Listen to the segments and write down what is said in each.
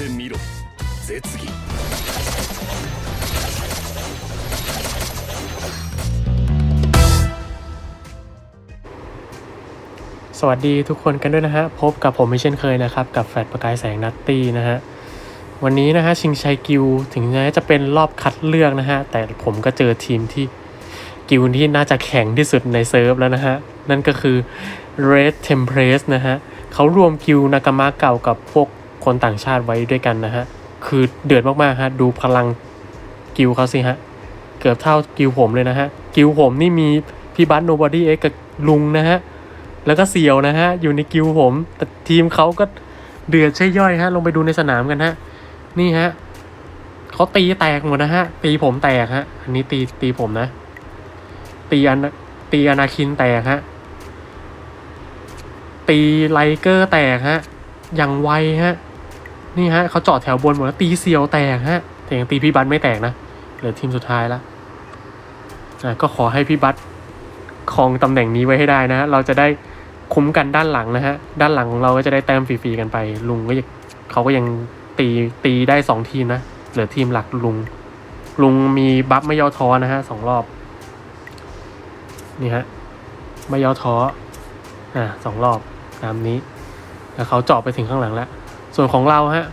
てみろ絶技 สวัสดีทุกคนกันด้วยนะฮะ พบกับผมไม่เช่นเคยนะครับ กับแฟลตประกายแสงนัตตี้นะฮะ วันนี้นะฮะ ชิงชัยกิลถึงแม้จะเป็นรอบคัดเลือกนะฮะ แต่ผมก็เจอทีมที่กิลที่น่าจะแข็งที่สุดในเซิร์ฟแล้วนะฮะ นั่นก็คือ Red Tempress นะฮะเขารวมกิลนากามะเก่ากับพวก คนต่างชาติไว้ด้วยกันนะฮะ คือเดือดมากๆฮะ ดูพลังกิลเขาสิฮะ เกือบเท่ากิลผมเลยนะฮะ กิลผมนี่มีพี่บัตโนบอดี้เอ็กกับลุงนะฮะ แล้วก็เสียวนะฮะ อยู่ในกิวผม แต่ทีมเขาก็เดือดใช่ย่อยฮะ ลงไปดูในสนามกันฮะ นี่ฮะเขาตีแตกหมดนะฮะ ตีผมแตกฮะ อันนี้ตีตีผมนะ ตีอันตีอนาคินแตกฮะ ตีไลเกอร์แตกฮะ อย่างไวฮะ นี่ฮะเขาจอดแถวบนหมดแล้วตีเสียวแตกฮะ แต่ยังตีพี่บัตไม่แตกนะเหลือทีมสุดท้ายล้วอะก็ขอให้พี่บัตครองตำแหน่งนี้ไว้ให้ได้นะฮะเราจะได้คุ้มกันด้านหลังนะฮะ ด้านหลังของเราก็จะได้แต้มฟรีๆกันไป ลุงก็ยังเขาก็ยังตีตีได้สองทีมนะ เหลือทีมหลักลุง ลุงมีบัฟไม่ย่อท้อนะฮะสองรอบ นี่ฮะ ไม่ย่อท้อ อ่าสองรอบตามนี้ แล้วเขาเจาะไปถึงข้างหลังแล้ว ส่วนของเราฮะ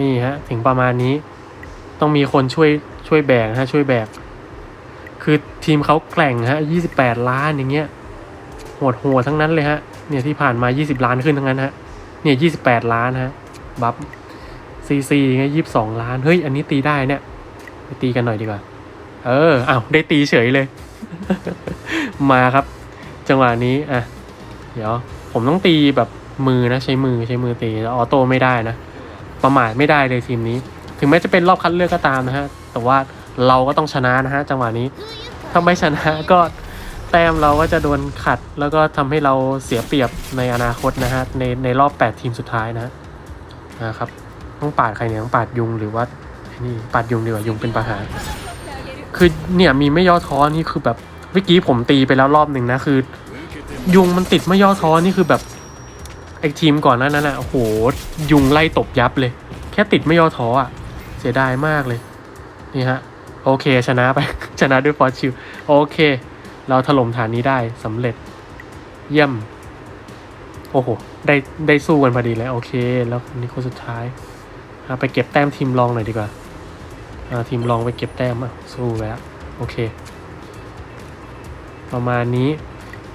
นี่ฮะถึงประมาณนี้ ต้องมีคนช่วยช่วยแบกฮะช่วยแบก คือทีมเขาแกร่งฮะยี่สิบแปดล้านอย่างเงี้ยโหดโหดทั้งนั้นเลยฮะเนี่ยที่ผ่านมายี่สิบล้านขึ้นทั้งนั้นฮะเนี่ยยี่สิบแปดล้านฮะบัฟซีซีไงยี่สิบสองล้าน เฮ้ย อันนี้ตีได้เนี่ยไปตีกันหน่อยดีกว่า เอออ้าวได้ตีเฉยเลย มาครับ จังหวะนี้อะเดี๋ยว ผมต้องตีแบบ มือนะใช้มือใช้มือตีแล้วออโต้ไม่ได้นะ ประมาทไม่ได้เลยทีมนี้ ถึงแม้จะเป็นรอบคัดเลือกก็ตามนะฮะ แต่ว่าเราก็ต้องชนะนะฮะจังหวะนี้ถ้าไม่ชนะก็แต้มเราก็จะโดนขัด แล้วก็ทำให้เราเสียเปรียบในอนาคตนะฮะในในรอบ 8 ทีมสุดท้ายนะนะครับต้องปาดใครเนี่ยต้องปาดยุงหรือว่านี่ปาดยุงดีกว่ายุงเป็นปัญหาคือเนี่ยมีไม่ย่อท้อนี่คือแบบเมื่อกี้ผมตีไปแล้วรอบหนึ่งนะคือ ยุงมันติดไม่ย่อท้อนี่คือแบบ ไอ้ทีมก่อนหนั้นน่ะโอ้โหยุงไล่ตบยับเลย แค่ติดไม่ย่อท้ออะ เสียดายมากเลย นี่ฮะ โอเคชนะไป ชนะด้วยฟอร์ชิลโอเค เราถล่มฐานนี้ได้สำเร็จ เยี่ยม โอ้โห ได้ได้สู้กันพอดีเลยโอเค แล้วนี่คนสุดท้ายไปเก็บแต้มทีมรองหน่อยดีกว่าอ่าทีมรองไปเก็บแต้มอะสู้แล้วโอเค ประมาณนี้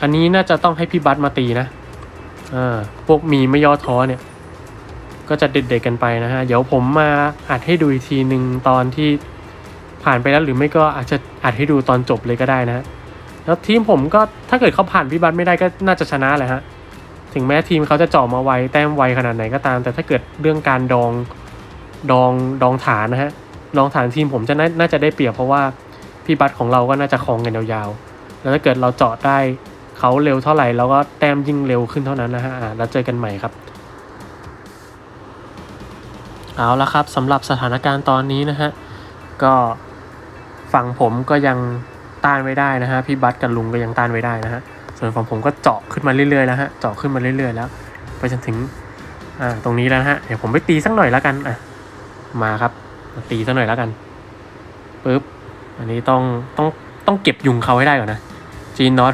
อันนี้น่าจะต้องให้พี่บัตมาตีนะ อ่าพวกมีไม่ย่อท้อเนี่ย ก็จะเด็ดๆกันไปนะฮะ เดี๋ยวผมมาอัดให้ดูอีกทีหนึ่งตอนที่ผ่านไปแล้วหรือไม่ก็อาจจะอัดให้ดูตอนจบเลยก็ได้นะแล้วทีมผมก็ถ้าเกิดเขาผ่านพี่บัตไม่ได้ก็น่าจะชนะแหละฮะถึงแม้ทีมเขาจะเจ่อมาไวแต้มไวขนาดไหนก็ตาม แต่ถ้าเกิดเรื่องการดองดองดองฐานนะฮะดองฐานทีมผมจะน่านาจะได้เปรียบเพราะว่าพี่บัตของเราก็น่าจะครองกันยาวๆ แล้วถ้าเกิดเราเจาะได้ เขาเร็วเท่าไหร่เราก็แต้มยิ่งเร็วขึ้นเท่านั้นนะฮะอ่าแล้วเจอกันใหม่ครับเอาละครับสำหรับสถานการณ์ตอนนี้นะฮะก็ฝั่งผมก็ยังต้านไว้ได้นะฮะพี่บัตกับลุงก็ยังต้านไว้ได้นะฮะส่วนฝั่งผมก็เจาะขึ้นมาเรื่อยๆแล้วฮะเจาะขึ้นมาเรื่อยๆแล้ว ไปจนถึงอ่าตรงนี้แล้วฮะเดี๋ยวผมไปตีสักหน่อยแล้วกันอะมาครับมาตีสักหน่อยแล้วกันปึ๊บอันนี้ต้องต้องต้องเก็บยุงเขาให้ได้ก่อนนะจีนนอต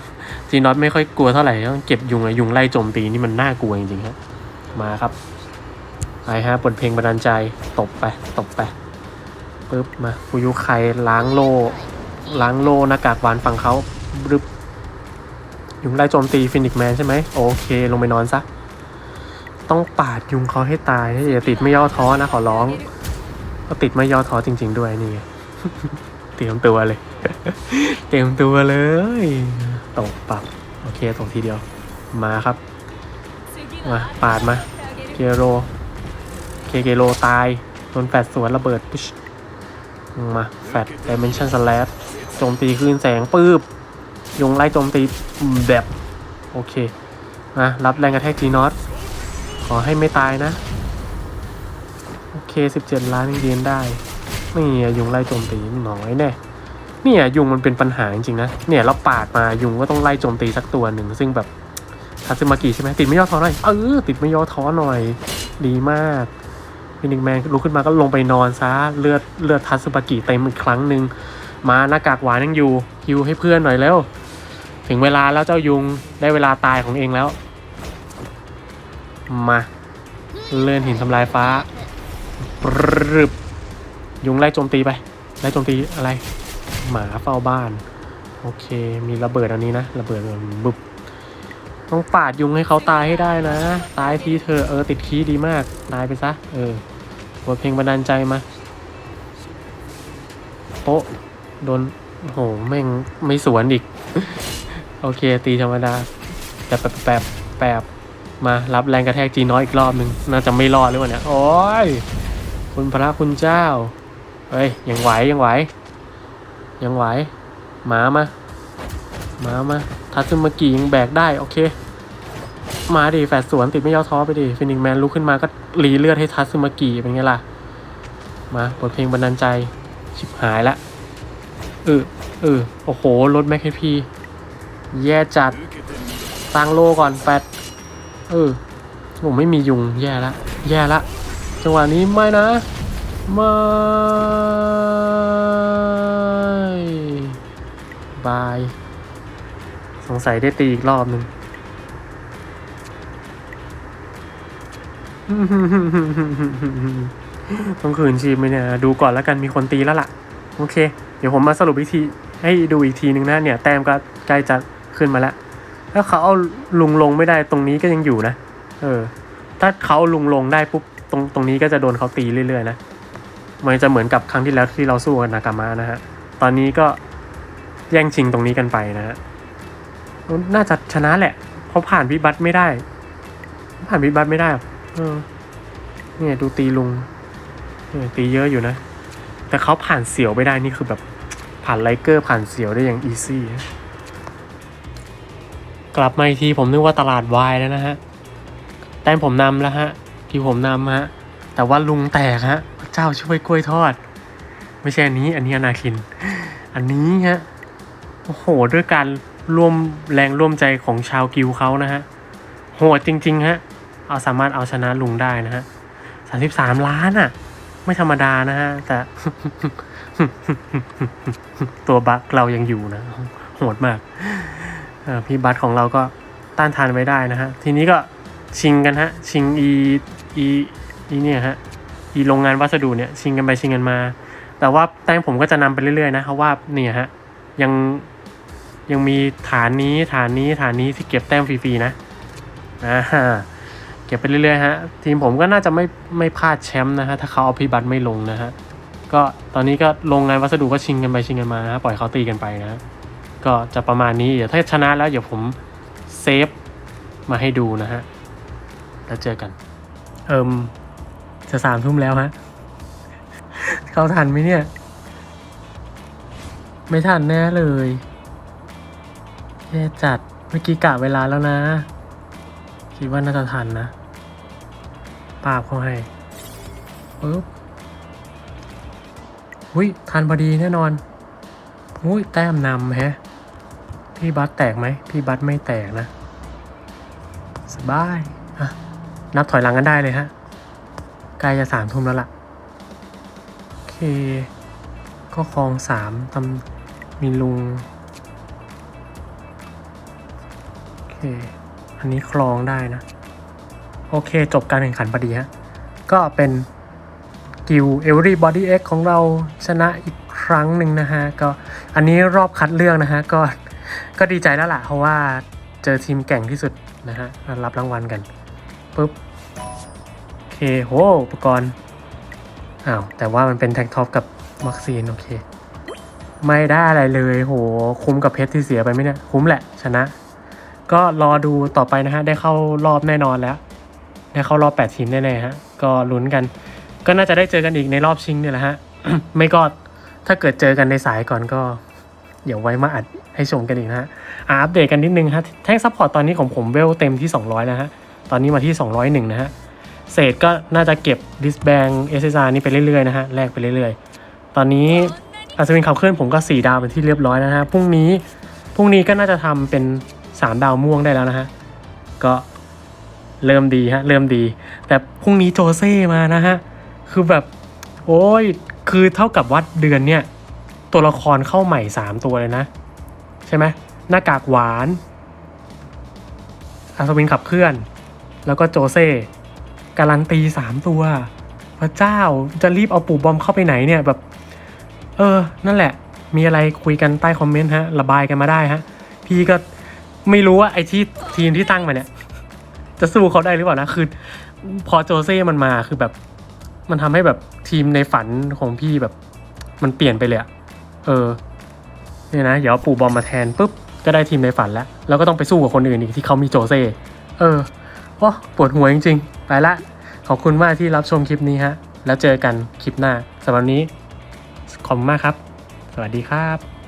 จีนอตไม่ค่อยกลัวเท่าไหร่ต้องเก็บยุงอะยุงไล่โจมตีนี่มันน่ากลัวจริงๆครับมาครับไปฮะบทเพลงบันดาลใจตบไปตบไปปึ๊บมาฟูยุไคล้างโลล้างโลหน้ากากหวานฝั่งเขาบึบยุงไล่โจมตีฟินิกแมนใช่ไหมโอเค ลงไปนอนซะ ต้องปาดยุงเขาให้ตายอย่าติดไม่ย่อท้อนะขอร้องก็ติดไม่ย่อท้อจริง ๆ ด้วยนี่เตรียมตัวเลย เตรียมตัวเลย ตกปับโอเคตกทีเดียว มาครับ มาปาดมา เกโร เคเกโรตายโดนแฟดสวนระเบิดปุ๊ชมาแฟดดิเมนชันสแลปโจมตีคลื่นแสงปื๊บยุงไล่โจมตีแบบโอเคมารับแรงกระแทกจีนอตขอให้ไม่ตายนะ โอเค 17 ล้านยังยืนได้นี่อะยุงไล่โจมตีน้อยแน่ เนี่ยยุงมันเป็นปัญหาจริงๆนะเนี่ยเราปาดมายุงก็ต้องไล่โจมตีสักตัวหนึ่งซึ่งแบบคาซึมากิใช่ไหมติดไม่ย่อท้อหน่อยเออติดไม่ย่อท้อหน่อย ดีมากฟินิกแมนลุกขึ้นมาก็ลงไปนอนซะเลือดเลือดทัตสึบากิเต็มอีกครั้งหนึ่งมาหน้ากากหวานยังอยู่ฮิวให้เพื่อนหน่อยแล้ว ถึงเวลาแล้วเจ้ายุงได้เวลาตายของเองแล้ว มาเลื่อนหินทำลายฟ้าปรึบยุงไล่โจมตีไปไล่โจมตีอะไร หมาเฝ้าบ้าน โอเค มีระเบิดอันนี้นะ ระเบิดบุบต้องปาดยุงให้เขาตายให้ได้นะ ตายทีเธอเออติดคีดีมาก ตายไปซะ เออบทเพลงบันดาลใจมาโป๊ะโดนโอ้โหแม่งไม่สวนอีก โอเค ตีธรรมดาแต่แปบแปบแปบมารับแรงกระแทกจีน้อยอีกรอบหนึ่งน่าจะไม่รอดหรือเปล่าเนี่ย โอ้ย คุณพระคุณเจ้า เฮ้ย ยังไหวยังไหว ยังไหวหมามาหมามาทัซึมากี่ยังแบกได้ โอเค มาดิแฝดสวนติดไม่ย่อท้อไปดิฟินิกแมนลุกขึ้นมาก็รีเลือดให้ทัซึมากี่เป็นไงล่ะ มาบทเพลงบรรดาลใจ ชิบหายละเออเออโอ้โหรถแม็กพีแย่จัดตั้งโลก่อนแฟดเออผมไม่มียุงแย่ละ แย่ละ จังหวะนี้ไม่นะ มา บาย สงสัยได้ตีอีกรอบหนึ่งต้องคืนชีพไหมเนี่ย ดูก่อนแล้วกันมีคนตีแล้วล่ะ โอเค เดี๋ยวผมมาสรุปวิธีให้ดูอีกทีหนึ่งนะเนี่ย แต้มก็ใกล้จะขึ้นมาแล้ว ถ้าเขาเอาลุงลงไม่ได้ตรงนี้ก็ยังอยู่นะ เออ ถ้าเขาลุงลงได้ปุ๊บตรงตรงนี้ก็จะโดนเขาตีเรื่อยๆนะ มันจะเหมือนกับครั้งที่แล้วที่เราสู้กับนากามานะฮะ ตอนนี้ก็ แย่งชิงตรงนี้กันไปนะฮะน่าจะชนะแหละ เพราะผ่านวิบัติไม่ได้ ผ่านวิบัติไม่ได้เออเนี่ยดูตีลุงเออตีเยอะอยู่นะ แต่เขาผ่านเสียวไปได้นี่คือแบบผ่านไลเกอร์ผ่านเสียวได้อย่างอีซี่กลับมาอีกทีผมนึกว่าตลาดวายแล้วนะฮะแต้มผมนำแล้วฮะ ที่ผมนำฮะ แต่ว่าลุงแตกฮะพระเจ้าช่วยกล้วยทอด ไม่ใช่อันนี้ อันนี้อนาคิน อันนี้ฮะ โอ้โหด้วยการร่วมแรงร่วมใจของชาวกิวเขานะฮะ โหดจริง ๆ ฮะ เอาสามารถเอาชนะลุงได้นะฮะสามสิบสามล้านอะ่ะ ไม่ธรรมดานะฮะ แต่ ตัวบัคเรายังอยู่นะ โหดมากพี่บัคของเราก็ต้านทานไว้ได้นะฮะ ทีนี้ก็ชิงกันฮะ ชิงอีอีอีเนี่ยฮะ อีโรงงานวัสดุเนี่ยชิงกันไปชิงกันมา แต่ว่าแต้มผมก็จะนำไปเรื่อยๆนะเพราะว่าเนี่ยฮะยัง ยังมีฐานนี้ฐานนี้ฐานนี้ที่เก็บแต้มฟรีๆนะอ่าฮะเก็บไปเรื่อยๆฮะทีมผมก็น่าจะไม่ไม่พลาดแชมป์นะฮะถ้าเขาเอาพิบัตไม่ลงนะฮะก็ตอนนี้ก็โรงงานวัสดุก็ชิงกันไปชิงกันมานะฮะปล่อยเขาตีกันไปนะฮะก็จะประมาณนี้เดี๋ยวถ้าชนะแล้วเดี๋ยวผมเซฟมาให้ดูนะฮะแล้วเจอกัน เอิมจะสามทุ่มแล้วฮะ เข้าทันไหมเนี่ย ไม่ทันแน่เลย แย่จัด เมื่อกี้กะเวลาแล้วนะ คิดว่าน่าจะทันนะ ปาบเขาให้ปึ๊บอุ้ยทันพอดีแน่นอนอุ้ยแต้มนำแฮะ พี่บัสแตกไหม พี่บัสไม่แตกนะ สบาย อะ นับถอยหลังกันได้เลยฮะ ใกล้จะสามทุ่มแล้วล่ะ โอเค ก็คลองสามตำมีลุง อเคอันนี้คลองได้นะ โอเคจบการแข่งขันพอดีฮะ ก็เป็นกิว Everybody X ของเราชนะอีกครั้งหนึ่งนะฮะ ก็อันนี้รอบคัดเลือกนะฮะ ก็ก็ดีใจแล้วล่ะ เพราะว่าเจอทีมแก่งที่สุดนะฮะ รับรางวัลกันปุ๊บโอเคโหอุปกรณ์อ้าวแต่ว่ามันเป็นแท็กท็อปกับวัคซีน โอเค ไม่ได้อะไรเลยโหคุ้มกับเพชรที่เสียไปไหมเนี่ย คุ้มแหละชนะ ก็รอดูต่อไปนะฮะ ได้เข้ารอบแน่นอนแล้ว ได้เข้ารอบ 8 ทีมแน่ๆฮะ ก็ลุ้นกัน ก็น่าจะได้เจอกันอีกในรอบชิงเนี่ยแหละฮะ ไม่ก็ถ้าเกิดเจอกันในสายก่อนก็ เดี๋ยวไว้มาอัดให้ชมกันอีกนะฮะอะอัปเดตกันนิดนึงฮะ แท่งซัพพอร์ตตอนนี้ของผมเวลเต็มที่ 200 แล้วฮะ ตอนนี้มาที่ 201 นะฮะ เศษก็น่าจะเก็บดิสแบงเอสอานี่ไปเรื่อยๆนะฮะ แลกไปเรื่อยๆ ตอนนี้อัศวินขับเคลื่อนผมก็ 4 ดาวเป็นที่เรียบร้อยแล้วนะฮะ พรุ่งนี้ พรุ่งนี้ก็น่าจะทำเป็น 3ดาวม่วงได้แล้วนะฮะ ก็เริ่มดีฮะ เริ่มดี แต่พรุ่งนี้โจเซ่มานะฮะ คือแบบ โอ้ย คือเท่ากับว่าเดือนเนี่ย ตัวละครเข้าใหม่สามตัวเลยนะ ใช่ไหมหน้ากากหวานอาสวินขับเคลื่อน แล้วก็โจเซ่การันตีสามตัว พระเจ้าจะรีบเอาปู่บอมเข้าไปไหนเนี่ยแบบ เออ นั่นแหละ มีอะไรคุยกันใต้คอมเมนต์ฮะ ระบายกันมาได้ฮะ พี่ก็ ไม่รู้ว่าไอ้ที่ทีมที่ตั้งมาเนี่ย จะสู้เขาได้หรือเปล่านะคือ พอโจเซ่มันมาคือแบบ มันทำให้แบบทีมในฝันของพี่แบบ มันเปลี่ยนไปเลยอะเออเนี่ยนะเดี๋ยวปู่บอมมาแทนปุ๊บก็ได้ทีมในฝันแล้ว แล้วก็ต้องไปสู้กับคนอื่นอีกที่เขามีโจเซ่เออโอ้ปวดหัวจริงๆ ไปละ ขอบคุณมากที่รับชมคลิปนี้ฮะ แล้วเจอกันคลิปหน้าสำหรับวันนี้ ขอบคุณมากครับ สวัสดีครับ